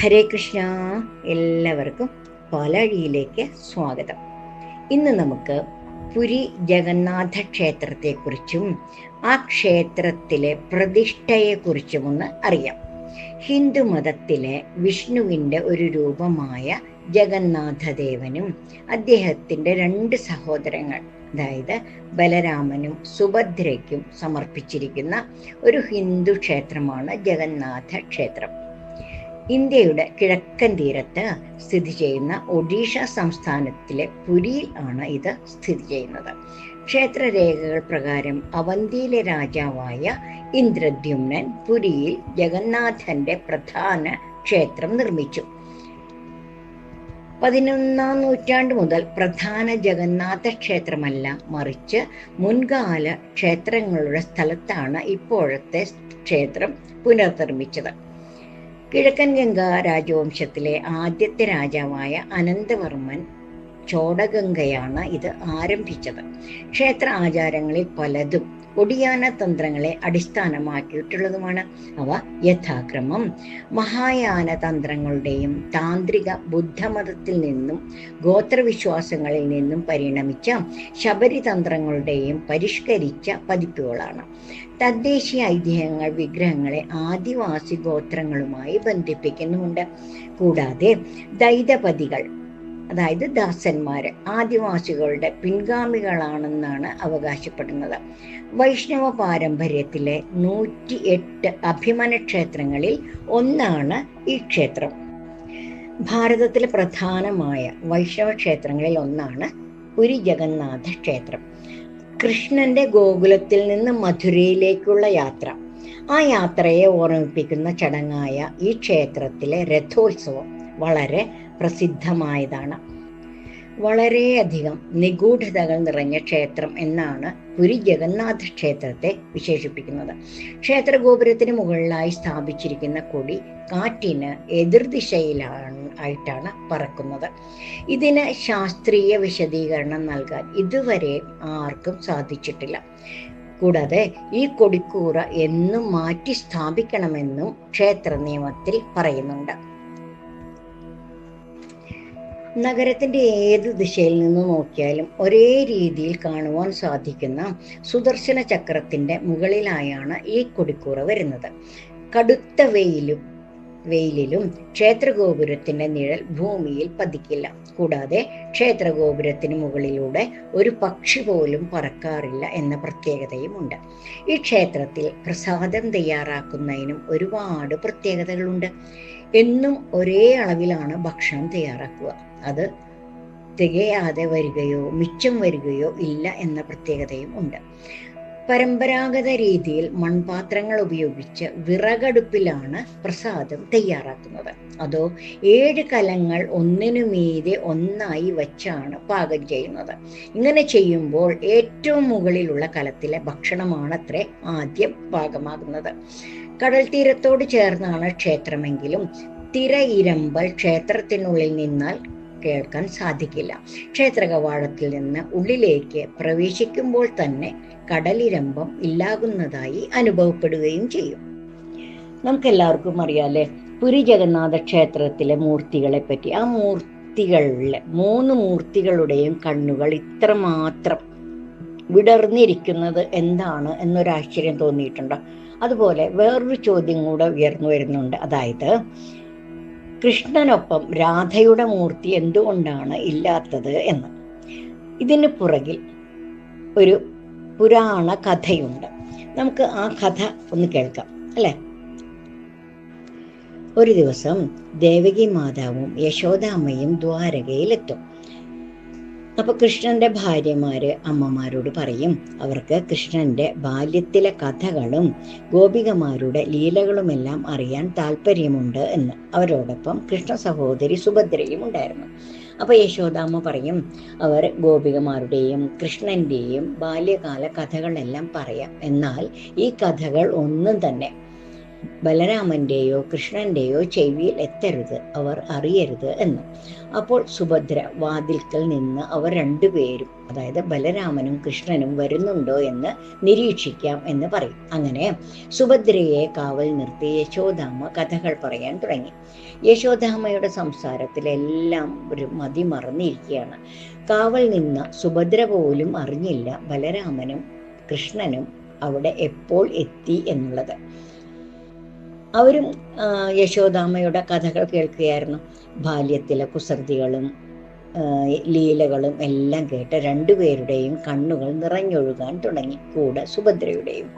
ഹരേ കൃഷ്ണ എല്ലാവർക്കും പാലാഴിയിലേക്ക് സ്വാഗതം. ഇന്ന് നമുക്ക് പുരി ജഗന്നാഥ ക്ഷേത്രത്തെക്കുറിച്ചും ആ ക്ഷേത്രത്തിലെ പ്രതിഷ്ഠയെക്കുറിച്ചും ഒന്ന് അറിയാം. ഹിന്ദു മതത്തിലെ വിഷ്ണുവിന്റെ ഒരു രൂപമായ ജഗന്നാഥദേവനും അദ്ദേഹത്തിന്റെ രണ്ട് സഹോദരങ്ങൾ അതായത് ബലരാമനും സുഭദ്രയ്ക്കും സമർപ്പിച്ചിരിക്കുന്ന ഒരു ഹിന്ദു ക്ഷേത്രമാണ് ജഗന്നാഥ ക്ഷേത്രം. ഇന്ത്യയുടെ കിഴക്കൻ തീരത്ത് സ്ഥിതി ചെയ്യുന്ന ഒഡീഷ സംസ്ഥാനത്തിലെ പുരിയിൽ ആണ് ഇത് സ്ഥിതി ചെയ്യുന്നത്. ക്ഷേത്രരേഖകൾ പ്രകാരം അവന്തിയിലെ രാജാവായ ഇന്ദ്രദ്യുമ്നൻ പുരിയിൽ ജഗന്നാഥന്റെ പ്രധാന ക്ഷേത്രം നിർമ്മിച്ചു. പതിനൊന്നാം നൂറ്റാണ്ട് മുതൽ പ്രധാന ജഗന്നാഥ ക്ഷേത്രമല്ല മറിച്ച് മുൻകാല ക്ഷേത്രങ്ങളുടെ സ്ഥലത്താണ് ഇപ്പോഴത്തെ ക്ഷേത്രം പുനർനിർമ്മിച്ചത്. കിഴക്കൻ ഗംഗ രാജവംശത്തിലെ ആദ്യത്തെ രാജാവായ അനന്തവർമ്മൻ ചോടഗംഗയാണ് ഇത് ആരംഭിച്ചത്. ക്ഷേത്ര ആചാരങ്ങളിൽ പലതും ഒടിയാന തന്ത്രങ്ങളെ അടിസ്ഥാനമാക്കിയിട്ടുള്ളതുമാണ്. അവ യഥാക്രമം മഹായാന തന്ത്രങ്ങളുടെയും താന്ത്രിക ബുദ്ധമതത്തിൽ നിന്നും ഗോത്രവിശ്വാസങ്ങളിൽ നിന്നും പരിണമിച്ച ശബരി തന്ത്രങ്ങളുടെയും പരിഷ്കരിച്ച പതിപ്പുകളാണ്. തദ്ദേശീയ ഐതിഹ്യങ്ങൾ വിഗ്രഹങ്ങളെ ആദിവാസി ഗോത്രങ്ങളുമായി ബന്ധിപ്പിക്കുന്നുമുണ്ട്. കൂടാതെ ദൈതപതികൾ അതായത് ദാസന്മാര് ആദിവാസികളുടെ പിൻഗാമികളാണെന്നാണ് അവകാശപ്പെടുന്നത്. വൈഷ്ണവ പാരമ്പര്യത്തിലെ നൂറ്റി എട്ട് അഭിമന ക്ഷേത്രങ്ങളിൽ ഒന്നാണ് ഈ ക്ഷേത്രം. ഭാരതത്തിലെ പ്രധാനമായ വൈഷ്ണവ ക്ഷേത്രങ്ങളിൽ ഒന്നാണ് പുരി ജഗന്നാഥ ക്ഷേത്രം. കൃഷ്ണന്റെ ഗോകുലത്തിൽ നിന്ന് മധുരയിലേക്കുള്ള യാത്ര. ആ യാത്രയെ ഓർമ്മിപ്പിക്കുന്ന ചടങ്ങായ ഈ ക്ഷേത്രത്തിലെ രഥോത്സവം. വളരെ പ്രസിദ്ധമായതാണ്. വളരെയധികം നിഗൂഢതകൾ നിറഞ്ഞ ക്ഷേത്രം എന്നാണ് പുരി ജഗന്നാഥ ക്ഷേത്രത്തെ വിശേഷിപ്പിക്കുന്നത്. ക്ഷേത്ര ഗോപുരത്തിന് മുകളിലായി സ്ഥാപിച്ചിരിക്കുന്ന കൊടി കാറ്റിന് എതിർദിശയിലാണ് ആയിട്ടാണ് പറക്കുന്നത്. ഇതിന് ശാസ്ത്രീയ വിശദീകരണം നൽകാൻ ഇതുവരെ ആർക്കും സാധിച്ചിട്ടില്ല. കൂടാതെ ഈ കൊടിക്കൂറ എന്നും മാറ്റി സ്ഥാപിക്കണമെന്നും ക്ഷേത്ര നിയമത്തിൽ പറയുന്നുണ്ട്. നഗരത്തിന്റെ ഏത് ദിശയിൽ നിന്ന് നോക്കിയാലും ഒരേ രീതിയിൽ കാണുവാൻ സാധിക്കുന്ന സുദർശന ചക്രത്തിന്റെ മുകളിലായാണ് ഈ കൊടിക്കൂറ വരുന്നത്. കടുത്ത വെയിലും വെയിലിലും ക്ഷേത്രഗോപുരത്തിന്റെ നിഴൽ ഭൂമിയിൽ പതിക്കില്ല. കൂടാതെ ക്ഷേത്രഗോപുരത്തിന് മുകളിലൂടെ ഒരു പക്ഷി പോലും പറക്കാറില്ല എന്ന പ്രത്യേകതയുമുണ്ട്. ഈ ക്ഷേത്രത്തിൽ പ്രസാദം തയ്യാറാക്കുന്നതിനും ഒരുപാട് പ്രത്യേകതകളുണ്ട്. എന്നും ഒരേ അളവിലാണ് ഭക്ഷണം തയ്യാറാക്കുക. അത് തികയാതെ വരികയോ മിച്ചം വരികയോ ഇല്ല എന്ന പ്രത്യേകതയും ഉണ്ട്. പരമ്പരാഗത രീതിയിൽ മൺപാത്രങ്ങൾ ഉപയോഗിച്ച് വിറകടുപ്പിലാണ് പ്രസാദം തയ്യാറാക്കുന്നത്. അതോ ഏഴ് കലങ്ങൾ ഒന്നിനു മീതെ ഒന്നായി വച്ചാണ് പാകം ചെയ്യുന്നത്. ഇങ്ങനെ ചെയ്യുമ്പോൾ ഏറ്റവും മുകളിലുള്ള കലത്തിലെ ഭക്ഷണമാണത്രേ ആദ്യം പാകമാകുന്നത്. കടൽ തീരത്തോട് ചേർന്നാണ് ക്ഷേത്രമെങ്കിലും തിര ഇരമ്പൽ ക്ഷേത്രത്തിനുള്ളിൽ നിന്നാൽ കേൾക്കാൻ സാധിക്കില്ല. ക്ഷേത്ര കവാടത്തിൽ നിന്ന് ഉള്ളിലേക്ക് പ്രവേശിക്കുമ്പോൾ തന്നെ കടലിരമ്പം ഇല്ലാകുന്നതായി അനുഭവപ്പെടുകയും ചെയ്യും. നമുക്കെല്ലാവർക്കും അറിയാലേ പുരി ജഗന്നാഥ ക്ഷേത്രത്തിലെ മൂർത്തികളെ പറ്റി ആ മൂർത്തികളിലെ മൂന്ന് മൂർത്തികളുടെയും കണ്ണുകൾ ഇത്രമാത്രം വിടർന്നിരിക്കുന്നത് എന്താണ് എന്നൊരാശ്ചര്യം തോന്നിയിട്ടുണ്ടോ? അതുപോലെ വേറൊരു ചോദ്യം കൂടെ ഉയർന്നു വരുന്നുണ്ട്. അതായത് കൃഷ്ണനൊപ്പം രാധയുടെ മൂർത്തി എന്തുകൊണ്ടാണ് ഇല്ലാത്തത് എന്ന്. ഇതിന് പുറകിൽ ഒരു പുരാണ കഥയുണ്ട്. നമുക്ക് ആ കഥ ഒന്ന് കേൾക്കാം അല്ലെ? ഒരു ദിവസം ദേവകി മാതാവും യശോദാമ്മയും ദ്വാരകയിലെത്തും. അപ്പൊ കൃഷ്ണന്റെ ഭാര്യമാര് അമ്മമാരോട് പറയും അവർക്ക് കൃഷ്ണന്റെ ബാല്യത്തിലെ കഥകളും ഗോപികമാരുടെ ലീലകളുമെല്ലാം അറിയാൻ താല്പര്യമുണ്ട് എന്ന്. അവരോടൊപ്പം കൃഷ്ണ സഹോദരി സുഭദ്രയും ഉണ്ടായിരുന്നു. അപ്പൊ യശോദാമ്മ പറയും അവർ ഗോപികമാരുടെയും കൃഷ്ണന്റെയും ബാല്യകാല കഥകളെല്ലാം പറയാം. എന്നാൽ ഈ കഥകൾ ഒന്നും തന്നെ ബലരാമന്റെയോ കൃഷ്ണന്റെയോ ചെവിയിൽ എത്തരുത് അവർ അറിയരുത് എന്ന്. അപ്പോൾ സുഭദ്ര വാതിൽക്കൽ നിന്ന് അവർ രണ്ടുപേരും അതായത് ബലരാമനും കൃഷ്ണനും വരുന്നുണ്ടോ എന്ന് നിരീക്ഷിക്കാം എന്ന് പറയും. അങ്ങനെ സുഭദ്രയെ കാവൽ നിർത്തി യശോദാമ്മ കഥകൾ പറയാൻ തുടങ്ങി. യശോദാമ്മയുടെ സംസാരത്തിലെല്ലാം ഒരു മതി മറന്നിരിക്കുകയാണ്. കാവൽ നിന്ന് സുഭദ്ര പോലും അറിഞ്ഞില്ല ബലരാമനും കൃഷ്ണനും അവിടെ എപ്പോൾ എത്തി എന്നുള്ളത്. അവരും യശോദാമ്മയുടെ കഥകൾ കേൾക്കുകയായിരുന്നു. ബാല്യത്തിലെ കുസൃതികളും ലീലകളും എല്ലാം കേട്ട് രണ്ടുപേരുടെയും കണ്ണുകൾ നിറഞ്ഞൊഴുകാൻ തുടങ്ങി കൂടെ സുഭദ്രയുടെയും.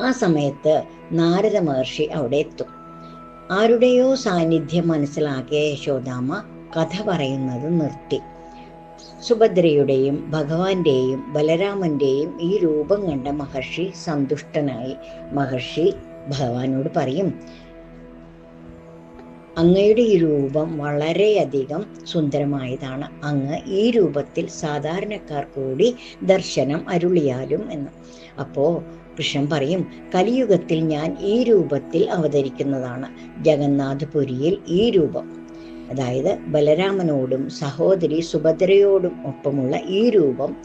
ആ സമയത്ത് നാരദ മഹർഷി അവിടെ എത്തും. ആരുടെയോ സാന്നിധ്യം മനസ്സിലാക്കിയ യശോദാമ്മ കഥ പറയുന്നത് നിർത്തി. സുഭദ്രയുടെയും ഭഗവാന്റെയും ബലരാമന്റെയും ഈ രൂപം കണ്ട മഹർഷി സന്തുഷ്ടനായി. മഹർഷി ഭഗവാനോട് പറയും അങ്ങയുടെ ഈ രൂപം വളരെയധികം സുന്ദരമായതാണ്. അങ്ങ് ഈ രൂപത്തിൽ സാധാരണക്കാർ കൂടി ദർശനം അരുളിയാലും എന്ന്. അപ്പോ കൃഷ്ണൻ പറയും കലിയുഗത്തിൽ ഞാൻ ഈ രൂപത്തിൽ അവതരിക്കുന്നതാണ്. ജഗന്നാഥപുരിയിൽ ഈ രൂപം. അതായത് ബലരാമനോടും സഹോദരി സുഭദ്രയോടും ഒപ്പമുള്ള ഈ രൂപം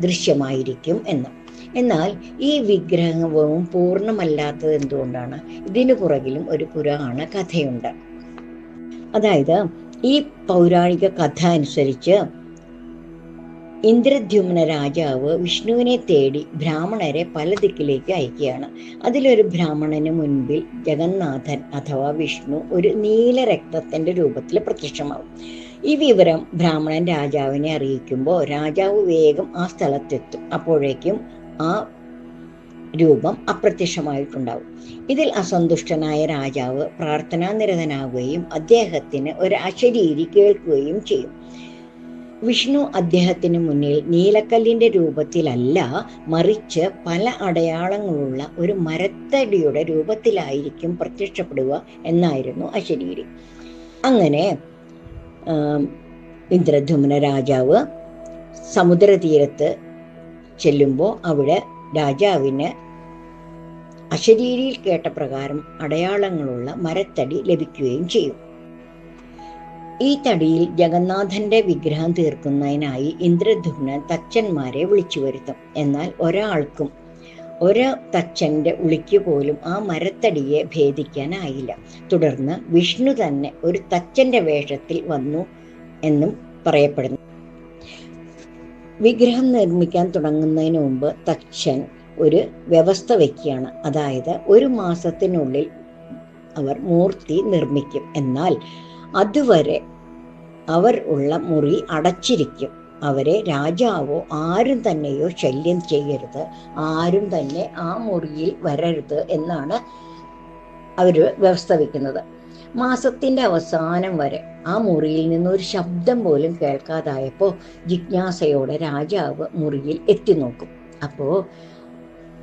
ദൃശ്യമായിരിക്കും എന്ന്. എന്നാൽ ഈ വിഗ്രഹവും പൂർണമല്ലാത്തത് എന്തുകൊണ്ടാണ്? ഇതിനു പുറകിലും ഒരു പുരാണ കഥയുണ്ട്. അതായത് ഈ പൗരാണിക കഥ അനുസരിച്ച് ഇന്ദ്രദ്യുമ്ന രാജാവ് വിഷ്ണുവിനെ തേടി ബ്രാഹ്മണരെ പല ദിക്കിലേക്ക് അയക്കുകയാണ്. അതിലൊരു ബ്രാഹ്മണന് മുൻപിൽ ജഗന്നാഥൻ അഥവാ വിഷ്ണു ഒരു നീല രക്തത്തിന്റെ രൂപത്തിൽ പ്രത്യക്ഷമാവും ഈ വിവരം ബ്രാഹ്മണൻ രാജാവിനെ അറിയിക്കുമ്പോൾ രാജാവ് വേഗം ആ സ്ഥലത്തെത്തും. അപ്പോഴേക്കും ആ രൂപം അപ്രത്യക്ഷമായിട്ടുണ്ടാവും. ഇതിൽ അസന്തുഷ്ടനായ രാജാവ് പ്രാർത്ഥനാനിരതനാകുകയും അദ്ദേഹത്തിന് ഒരു അശരീരി കേൾക്കുകയും ചെയ്യും. വിഷ്ണു അദ്ദേഹത്തിന് മുന്നിൽ നീലക്കല്ലിന്റെ രൂപത്തിലല്ല മറിച്ച് പല അടയാളങ്ങളുള്ള ഒരു മരത്തടിയുടെ രൂപത്തിലായിരിക്കും പ്രത്യക്ഷപ്പെടുക എന്നായിരുന്നു അശരീരി. അങ്ങനെ ഇന്ദ്രധുമ്ന രാജാവ് സമുദ്രതീരത്ത് ചെല്ലുമ്പോൾ അവിടെ രാജാവിന് അശരീരിയിൽ കേട്ട പ്രകാരം അടയാളങ്ങളുള്ള മരത്തടി ലഭിക്കുകയും ചെയ്യും. ഈ തടിയിൽ ജഗന്നാഥന്റെ വിഗ്രഹം തീർക്കുന്നതിനായി ഇന്ദ്രധുമ്നൻ തച്ചന്മാരെ വിളിച്ചു വരുത്തും. എന്നാൽ ഒരാൾക്കും ഒരു തച്ചന്റെ ഉളിക്ക് പോലും ആ മരത്തടിയെ ഭേദിക്കാനായില്ല. തുടർന്ന് വിഷ്ണു തന്നെ ഒരു തച്ചന്റെ വേഷത്തിൽ വന്നു എന്നും പറയപ്പെടുന്നു. വിഗ്രഹം നിർമ്മിക്കാൻ തുടങ്ങുന്നതിന് മുമ്പ് തക്ഷൻ ഒരു വ്യവസ്ഥ വെക്കുകയാണ്. അതായത് ഒരു മാസത്തിനുള്ളിൽ അവർ മൂർത്തി നിർമ്മിക്കും. എന്നാൽ അതുവരെ അവർ ഉള്ള മുറി അടച്ചിരിക്കും. അവരെ രാജാവോ ആരും തന്നെയോ ശല്യം ചെയ്യരുത്. ആരും തന്നെ ആ മുറിയിൽ വരരുത് എന്നാണ് അവർ വ്യവസ്ഥ വെക്കുന്നത്. മാസത്തിന്റെ അവസാനം വരെ ആ മുറിയിൽ നിന്ന് ഒരു ശബ്ദം പോലും കേൾക്കാതായപ്പോൾ ജിജ്ഞാസയോടെ രാജാവ് മുറിയിൽ എത്തി നോക്കും. അപ്പോ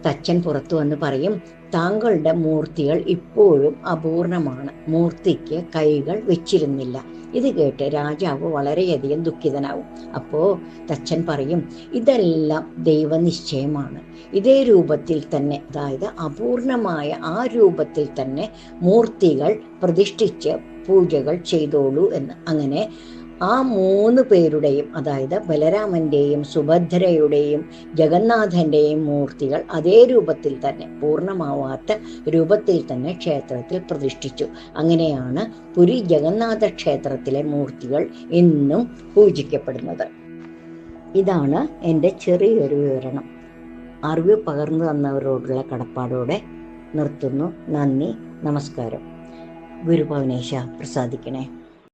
തച്ചൻ പുറത്തു വന്ന് പറയും താങ്കളുടെ മൂർത്തികൾ ഇപ്പോഴും അപൂർണമാണ്. മൂർത്തിക്ക് കൈകൾ വെച്ചിരുന്നില്ല. ഇത് കേട്ട് രാജാവ് വളരെയധികം ദുഃഖിതനാവും. അപ്പോ തച്ചൻ പറയും ഇതെല്ലാം ദൈവനിശ്ചയമാണ്. ഇതേ രൂപത്തിൽ തന്നെ അതായത് അപൂർണമായ ആ രൂപത്തിൽ തന്നെ മൂർത്തികൾ പ്രതിഷ്ഠിച്ച് പൂജകൾ ചെയ്തോളൂ എന്ന്. അങ്ങനെ ആ മൂന്ന് പേരുടെയും അതായത് ബലരാമന്റെയും സുഭദ്രയുടെയും ജഗന്നാഥന്റെയും മൂർത്തികൾ അതേ രൂപത്തിൽ തന്നെ പൂർണമാവാത്ത രൂപത്തിൽ തന്നെ ക്ഷേത്രത്തിൽ പ്രതിഷ്ഠിച്ചു. അങ്ങനെയാണ് പുരി ജഗന്നാഥ ക്ഷേത്രത്തിലെ മൂർത്തികൾ ഇന്നും പൂജിക്കപ്പെടുന്നത്. ഇതാണ് എന്റെ ചെറിയൊരു വിവരണം. അറിവ് പകർന്നു തന്നവരോടുള്ള കടപ്പാടോടെ നിർത്തുന്നു. നന്ദി നമസ്കാരം. ഗുരുഭവനേശ പ്രസാദിക്കണേ.